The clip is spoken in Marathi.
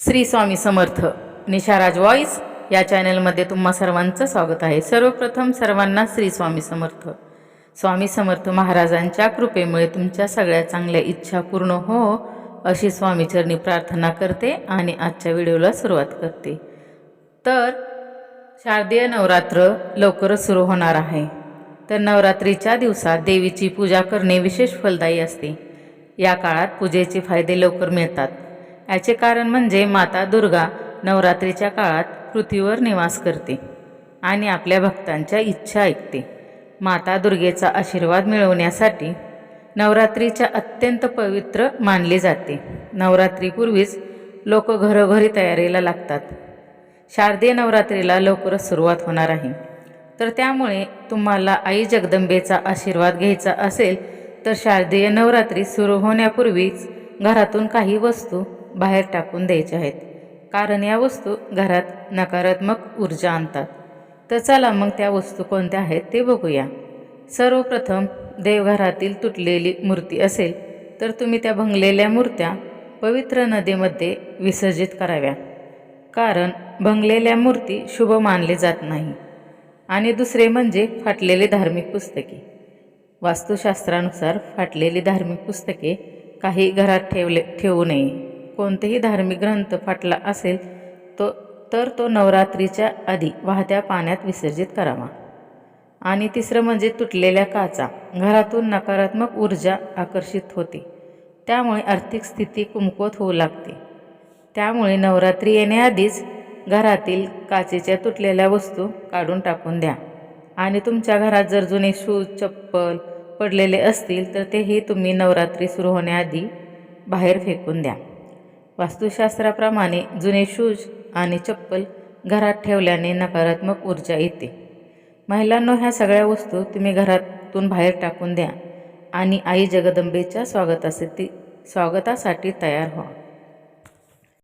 श्री स्वामी समर्थ. निशाराज वॉइस या चॅनलमध्ये तुम्हा सर्वांचं स्वागत आहे. सर्वप्रथम सर्वांना श्री स्वामी समर्थ. स्वामी समर्थ महाराजांच्या कृपेमुळे तुमच्या सगळ्या चांगल्या इच्छा पूर्ण हो अशी स्वामीचरणी प्रार्थना करते आणि आजच्या व्हिडिओला सुरुवात करते. तर शारदीय नवरात्र लवकरच सुरू होणार आहे. तर नवरात्रीच्या दिवसात देवीची पूजा करणे विशेष फलदायी असते. या काळात पूजेचे फायदे लवकर मिळतात. याचे कारण म्हणजे माता दुर्गा नवरात्रीच्या काळात पृथ्वीवर निवास करते आणि आपल्या भक्तांच्या इच्छा ऐकते. माता दुर्गेचा आशीर्वाद मिळवण्यासाठी नवरात्रीच्या अत्यंत पवित्र मानले जाते. नवरात्रीपूर्वीच लोक घरोघरी तयारीला लागतात. शारदीय नवरात्रीला लवकरच सुरुवात होणार आहे. तर त्यामुळे तुम्हाला आई जगदंबेचा आशीर्वाद घ्यायचा असेल तर शारदीय नवरात्री सुरू होण्यापूर्वीच घरातून काही वस्तू बाहेर टाकून द्यायच्या आहेत. कारण या वस्तू घरात नकारात्मक ऊर्जा आणतात. तर चला मग त्या वस्तू कोणत्या आहेत ते बघूया. सर्वप्रथम देवघरातील तुटलेली मूर्ती असेल तर तुम्ही त्या भंगलेल्या मूर्त्या पवित्र नदीमध्ये विसर्जित कराव्या. कारण भंगलेल्या मूर्ती शुभ मानले जात नाही. आणि दुसरे म्हणजे फाटलेले धार्मिक पुस्तके. वास्तुशास्त्रानुसार फाटलेली धार्मिक पुस्तके काही घरात ठेवले ठेवू नये. कोणतेही धार्मिक ग्रंथ फाटला असेल तो तर तो नवरात्रीच्या आधी वाहत्या पाण्यात विसर्जित करावा. आणि तिसरं म्हणजे तुटलेल्या काचा. घरातून नकारात्मक ऊर्जा आकर्षित होते. त्यामुळे आर्थिक स्थिती कुमकुवत होऊ लागते. त्यामुळे नवरात्री येण्याआधीच घरातील काचेच्या तुटलेल्या वस्तू काढून टाकून द्या. आणि तुमच्या घरात जर जुने शूज चप्पल पडलेले असतील तर तेही तुम्ही नवरात्री सुरू होण्याआधी बाहेर फेकून द्या. वास्तुशास्त्राप्रमाणे जुने शूज आणि चप्पल घरात ठेवल्याने नकारात्मक ऊर्जा येते. महिलांनो ह्या सगळ्या वस्तू तुम्ही घरातून बाहेर टाकून द्या आणि आई जगदंबेच्या स्वागतासाठी स्वागतासाठी तयार व्हा.